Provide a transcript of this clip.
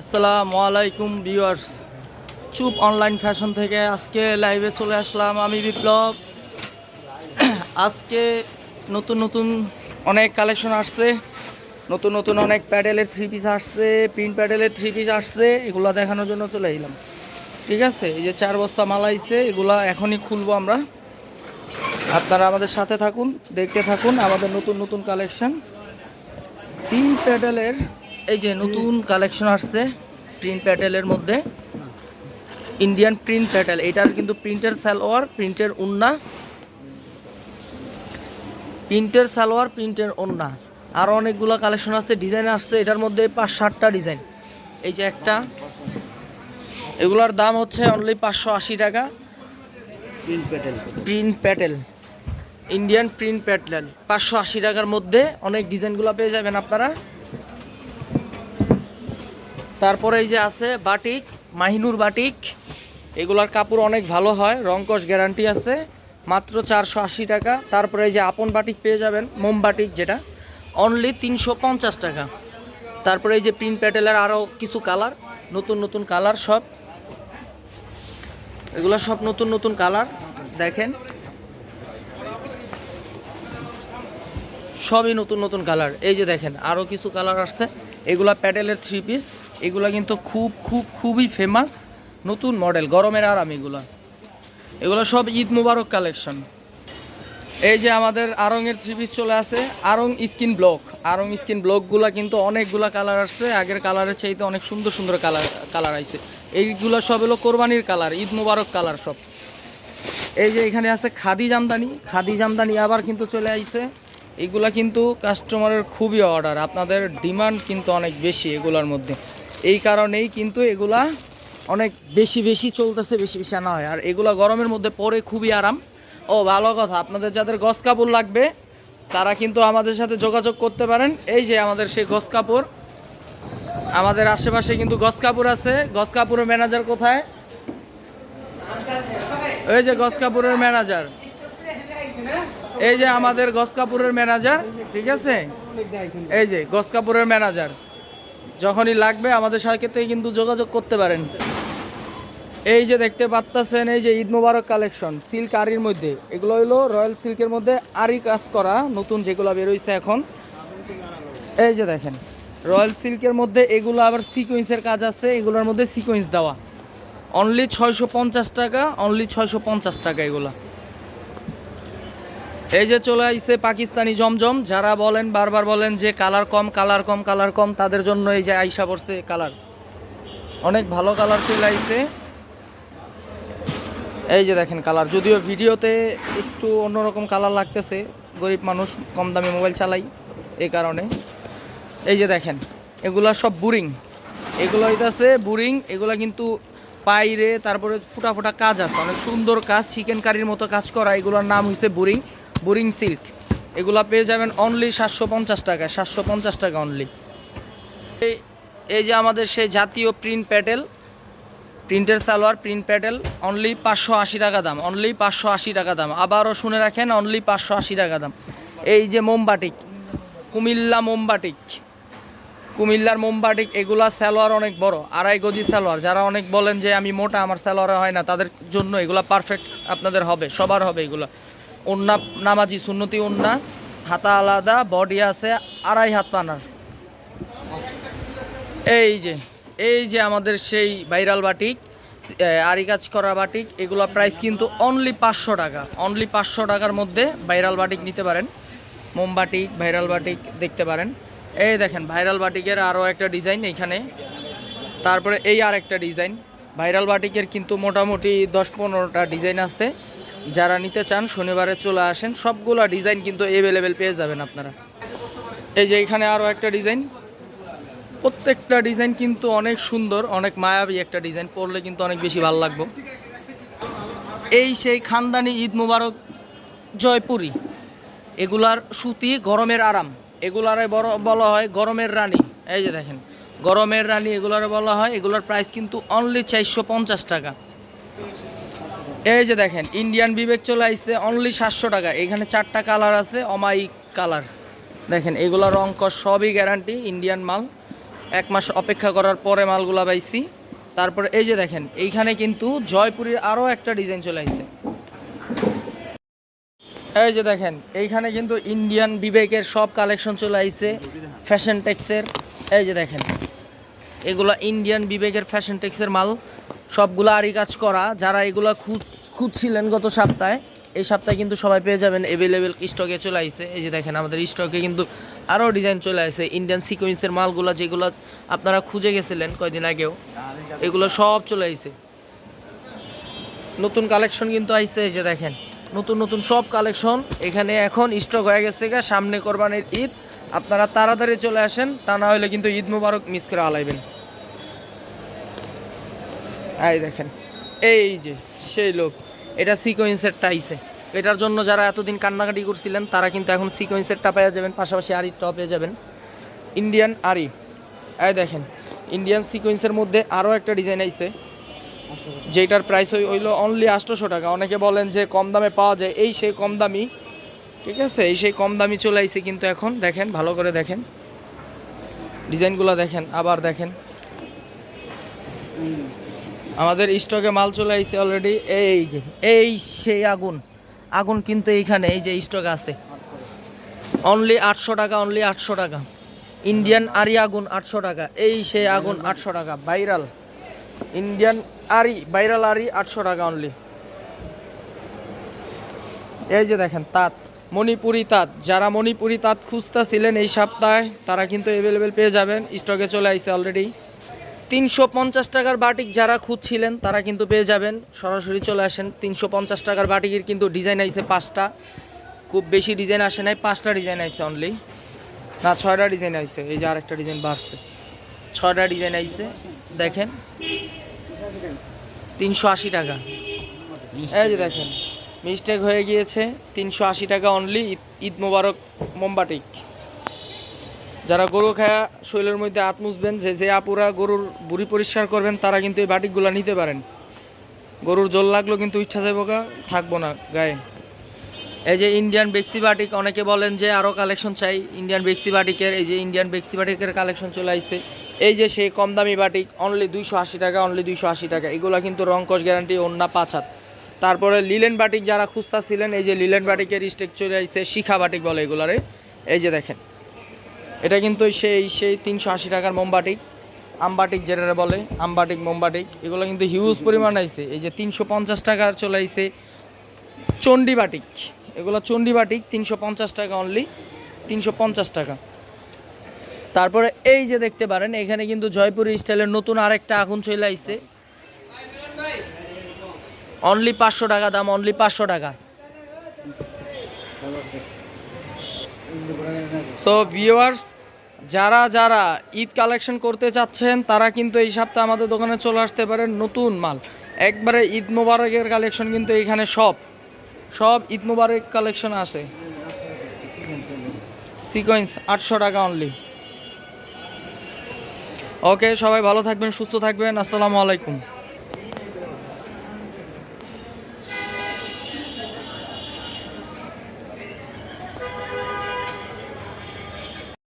আসসালামু আলাইকুম ভিউয়ার্স। চুপ অনলাইন ফ্যাশন থেকে আজকে লাইভে চলে আসলাম আমি বিপ্লব। আজকে নতুন নতুন অনেক কালেকশন আসছে। নতুন নতুন অনেক প্যাডেলের থ্রি পিস আসছে পিন প্যাডেলের থ্রি পিস আসছে, এগুলো দেখানোর জন্য চলে এলাম। ঠিক আছে? এই যে চার বস্তা মাল আইছে, এগুলা এখনই খুলবো আমরা। আপনারা আমাদের সাথে থাকুন, দেখতে থাকুন আমাদের নতুন নতুন কালেকশন। তিন প্যাডেলের এই যে নতুন কালেকশন আসছে প্রিন্ট প্যাটেলের মধ্যে। ইন্ডিয়ান প্রিন্ট প্যাটেল এটার কিন্তু প্রিন্টের সালোয়ার প্রিন্টের উন্না প্রিন্টের সালোয়ার প্রিন্টের ওন্না। আরও অনেকগুলো কালেকশন আছে ডিজাইন আসছে এটার মধ্যে পাঁচ ষাটটা ডিজাইন এই যে একটা। এগুলোর দাম হচ্ছে অনলি পাঁচশো আশি টাকা। প্রিন্ট প্যাটেল ইন্ডিয়ান প্রিন্ট প্যাটেল পাঁচশো আশি টাকার মধ্যে অনেক ডিজাইনগুলো পেয়ে যাবেন আপনারা। তারপরে এই যে আছে বাটিক, মাহিনুর বাটিক। এগুলার কাপড় অনেক ভালো হয় রংকশ গ্যারান্টি আছে, মাত্র চারশো আশি টাকা। তারপরে এই যে আপন বাটিক পেয়ে যাবেন, মোম বাটিক যেটা অনলি তিনশো পঞ্চাশ টাকা। তারপরে এই যে প্রিন্ট প্যাটেলের আরও কিছু কালার, নতুন নতুন কালার সব। এগুলো সব নতুন নতুন কালার, দেখেন। সবই নতুন নতুন কালার। এই যে দেখেন, আরও কিছু কালার আসছে। এগুলা প্যাডেলের থ্রি পিস এগুলা কিন্তু খুব খুব, খুবই ফেমাস নতুন মডেল গরমের আরাম এগুলা। এগুলো সব ঈদ মুবারক কালেকশন এই যে আমাদের আরঙের থ্রি পিস চলে আসে, Aarong skin block Aarong skin ব্লকগুলা কিন্তু অনেকগুলা কালার আসছে, আগের কালারের চাইতে অনেক সুন্দর সুন্দর কালার কালার আইছে। এইগুলো সব হলো কোরবানির কালার ঈদ মুবারক কালার সব। এই যে এখানে আছে খাদি জামদানি খাদি জামদানি আবার কিন্তু চলে আইছে। এগুলা কিন্তু কাস্টমারের খুবই অর্ডার আপনাদের ডিমান্ড কিন্তু অনেক বেশি এগুলার মধ্যে। এই কারণেই কিন্তু এগুলা অনেক বেশি বেশি চলতেছে, বেশি বেশি আনা হয়। আর এগুলা গরমের মধ্যে পরে খুবই আরাম। ও, ভালো কথা। আপনাদের যাদের গস কাপড় লাগবে, তারা কিন্তু আমাদের সাথে যোগাযোগ করতে পারেন। এই যে আমাদের সেই গস কাপড়। আমাদের আশেপাশে কিন্তু গস কাপড় আছে। গস কাপড়ের ম্যানেজার কোথায়? ওই যে গস কাপুরের ম্যানেজার। এই যে আমাদের গস কাপুরের ম্যানেজার, ঠিক আছে? এই যে গস কাপুরের ম্যানেজার। যখনই লাগবে আমাদের সাথে কিন্তু যোগাযোগ করতে পারেন। এই যে দেখতে পাচ্তাছেন, এই যে ঈদ মুবারক কালেকশন, সিল্ক আরির মধ্যে। এগুলো হলো রয়্যাল সিল্কের মধ্যে আরি কাজ করা, নতুন যেগুলো বেরোইছে এখন। এই যে দেখেন, রয়্যাল সিল্কের মধ্যে এগুলো আবার সিকোয়েন্সের কাজ আছে, এগুলোর মধ্যে সিকোয়েন্স দেওয়া। অনলি ছয়শো পঞ্চাশ টাকা অনলি ছয়শো পঞ্চাশ টাকা এগুলা। এই যে চলে আসছে পাকিস্তানি জমজম, যারা বলেন, বারবার বলেন যে কালার কম কালার কম কালার কম, তাদের জন্য এই যে আইসা পড়ছে কালার। অনেক ভালো কালার চলে আইছে। এই যে দেখেন কালার, যদিও ভিডিওতে একটু অন্যরকম কালার লাগতেছে, গরিব মানুষ, কম দামি মোবাইল চালাই, এই কারণে। এই যে দেখেন, এগুলা সব বুরিং। এগুলো হইতেছে বুরিং, এগুলা কিন্তু পাইরে, তারপরে ফুটা ফুটা কাজ আছে। অনেক সুন্দর কাজ চিকেন কারির মতো কাজ করা, এগুলোর নাম হইছে বুরিং। Burying silk. এগুলো পেয়ে যাবেন অনলি সাতশো পঞ্চাশ টাকা, সাতশো পঞ্চাশ টাকা অনলি এই যে আমাদের সেই জাতীয় প্রিন্ট প্যাটেল, প্রিন্টের সালোয়ার প্রিন্ট প্যাটেল অনলি পাঁচশো আশি টাকা দাম অনলি পাঁচশো আশি টাকা দাম। আবারও শুনে রাখেন অনলি পাঁচশো আশি টাকা দাম। এই যে মোমবাটিক, কুমিল্লা মোমবাটিক, কুমিল্লার মোমবাটিক, এগুলা সালোয়ার অনেক বড়, আড়াই গজি সালোয়ার। যারা অনেক বলেন যে আমি মোটা, আমার সালোয়ারে হয় না, তাদের জন্য এগুলা পারফেক্ট আপনাদের হবে, সবার হবে এগুলো। ওন্না নামাজি সুন্নতি ওন্না হাতা আলাদা বডি আছে, আড়াই হাত পানার এই যে এই যে আমাদের সেই ভাইরাল বাটিক আরি কাজ করা বাটিক এগুলো প্রাইস কিন্তু অনলি পাঁচশো টাকা। অনলি পাঁচশো টাকার মধ্যে ভাইরাল বাটিক নিতে পারেন। মোমবাটিক ভাইরাল বাটিক দেখতে পারেন। এই দেখেন ভাইরাল বাটিকের আরও একটা ডিজাইন এইখানে তারপরে এই আর একটা ডিজাইন ভাইরাল বাটিকের কিন্তু মোটামুটি দশ পনেরোটা ডিজাইন আছে। যারা নিতে চান শনিবারে চলে আসেন, সবগুলা ডিজাইন কিন্তু অ্যাভেলেবেল পেয়ে যাবেন আপনারা। এই যে এখানে আরও একটা ডিজাইন প্রত্যেকটা ডিজাইন কিন্তু অনেক সুন্দর, অনেক মায়াবী একটা ডিজাইন পরলে কিন্তু অনেক বেশি ভালো লাগবে। এই সেই খানদানি ঈদ মুবারক জয়পুরি, এগুলার সুতি গরমের আরাম। এগুলারে বড় বলা হয় গরমের রানী। এই যে দেখেন, গরমের রানী এগুলারে বলা হয়। এগুলোর প্রাইস কিন্তু অনলি চারশো পঞ্চাশ টাকা। এই যে দেখেন ইন্ডিয়ান বিবেক চলে আসছে অনলি সাতশো টাকা। এখানে চারটা কালার আছে অমাই কালার দেখেন, এগুলো রং কস সবই গ্যারান্টি ইন্ডিয়ান মাল। এক মাস অপেক্ষা করার পরে মালগুলা পাইছি। তারপরে এই যে দেখেন, এইখানে কিন্তু জয়পুরের আরও একটা ডিজাইন চলে আসছে এই যে দেখেন, এইখানে কিন্তু ইন্ডিয়ান বিবেকের সব কালেকশন চলে আইছে ফ্যাশন টেক্সের এই যে দেখেন, এগুলো ইন্ডিয়ান বিবেকের ফ্যাশন টেক্সের মাল। সবগুলো আরি কাজ করা, যারা এগুলো খুঁজ খুঁজছিলেন গত সপ্তাহে। এই সপ্তাহে কিন্তু সবাই পেয়ে যাবেন অ্যাভেলেবেল স্টকে চলে আসছে এই যে দেখেন, আমাদের স্টকে কিন্তু আরও ডিজাইন চলে আসছে ইন্ডিয়ান সিকোয়েন্সের মালগুলো যেগুলো আপনারা খুঁজে গেছিলেন কয়দিন আগেও, এগুলো সব চলে আসছে নতুন কালেকশন কিন্তু আইছে, এই যে দেখেন। নতুন নতুন সব কালেকশন এখানে এখন স্টক হয়ে গেছে সামনে কোরবানির ঈদ। আপনারা তাড়াতাড়ি চলে আসেন, তা না হলে কিন্তু ঈদ মুবারক মিস করে আলাইবেন। এই দেখেন, এই যে সেই লোক। এটা সিকোয়েন্সেরটা আইছে। এটার জন্য যারা এতদিন কান্নাকাটি করছিলেন, তারা কিন্তু এখন সিকোয়েন্সেরটা পেয়ে যাবেন, পাশাপাশি আরিটাও পেয়ে যাবেন। ইন্ডিয়ান আরি এই দেখেন ইন্ডিয়ান সিকোয়েন্সের মধ্যে আরও একটা ডিজাইন আইছে যেটার প্রাইস হই হইল অনলি আটশোশো টাকা। অনেকে বলেন যে কম দামে পাওয়া যায়, এই সেই কম দামি ঠিক আছে, এই সেই কম দামি চলে আইছে কিন্তু এখন, দেখেন, ভালো করে দেখেন। ডিজাইনগুলো দেখেন, আবার দেখেন। আমাদের স্টকে মাল চলে আসছে অলরেডি এই যে, এই সেই আগুন। আগুন কিন্তু এইখানে, এই যে স্টক আছে। অনলি আটশো টাকা অনলি আটশো টাকা। ইন্ডিয়ান আরি আগুন আটশো টাকা। এই সেই আগুন আটশো টাকা। ভাইরাল ইন্ডিয়ান আরি ভাইরাল আরি আটশো টাকা অনলি এই যে দেখেন, তাঁত। মণিপুরি তাঁত। যারা মণিপুরি তাঁত খুঁজতেছিলেন এই সপ্তাহে, তারা কিন্তু অ্যাভেলেবেল পেয়ে যাবেন। স্টকে চলে আইছে অলরেডি তিনশো পঞ্চাশ টাকার বাটিক যারা খুঁজছিলেন, তারা কিন্তু পেয়ে যাবেন। সরাসরি চলে আসেন, তিনশো পঞ্চাশ টাকার বাটিকের কিন্তু ডিজাইন আইছে পাঁচটা। খুব বেশি ডিজাইন আসে নাই, পাঁচটা ডিজাইন আইছে অনলি না, ছয়টা ডিজাইন আইছে এই যে আরেকটা ডিজাইন বাড়ছে। ছয়টা ডিজাইন আইছে দেখেন। তিনশো আশি টাকা। এই যে দেখেন মিস্টেক হয়ে গিয়েছে, তিনশো আশি টাকা অনলি ঈদ মোবারক মোমবাটিক। যারা গরু খায়া শৈলের মধ্যে হাত মুছবেন, যে যে আপুরা গরুর বুড়ি পরিষ্কার করবেন, তারা কিন্তু এই বাটিকগুলো নিতে পারেন। গরুর জল লাগল কিন্তু ইচ্ছা গা, থাকব না গায়ে। এই যে ইন্ডিয়ান বেক্সি বাটিক অনেকে বলেন যে আরও কালেকশন চাই। ইন্ডিয়ান বেক্সি বাটিকের এই যে ইন্ডিয়ান বেক্সি বাটিকের কালেকশন চলে আসছে এই যে সেই কম দামি বাটিক অনলি দুইশো আশি টাকা অনলি দুইশো আশি টাকা। এগুলো কিন্তু রং কস গ্যারান্টি অন্য পাঁচ হাত। তারপরে লিলেন বাটিক যারা খুঁজতা ছিলেন এই যে লিলেন বাটিকের স্টেক চলে আসছে শিখা বাটিক বলে এগুলারে। এই যে দেখেন। এটা কিন্তু সেই সেই তিনশো আশি টাকার মোমবাটিক আমবাটিক যেটা বলে আমবাটিক মোমবাটিক এগুলো কিন্তু হিউজ পরিমাণ আইছে। এই যে তিনশো পঞ্চাশ টাকার চলে আইছে চণ্ডীবাটিক। এগুলো চণ্ডীবাটিক, তিনশো পঞ্চাশ টাকা অনলি তিনশো পঞ্চাশ টাকা। তারপরে এই যে দেখতে পারেন, এখানে কিন্তু জয়পুরি স্টাইলের নতুন আরেকটা আগুন চলে আইছে। অনলি পাঁচশো টাকা, দাম অনলি পাঁচশো টাকা। সো ভিউয়ার্স যারা যারা ঈদ কালেকশন করতে চাচ্ছেন, তারা কিন্তু এই সপ্তাহে আমাদের দোকানে চলে আসতে পারেন নতুন মাল। একবারে ঈদ মোবারকের কালেকশন কিন্তু এখানে সব সব ঈদ মোবারক কালেকশন আছে। সিকোয়েন্স আটশো টাকা অনলি ওকে সবাই ভালো থাকবেন, সুস্থ থাকবেন, আসসালামু আলাইকুম।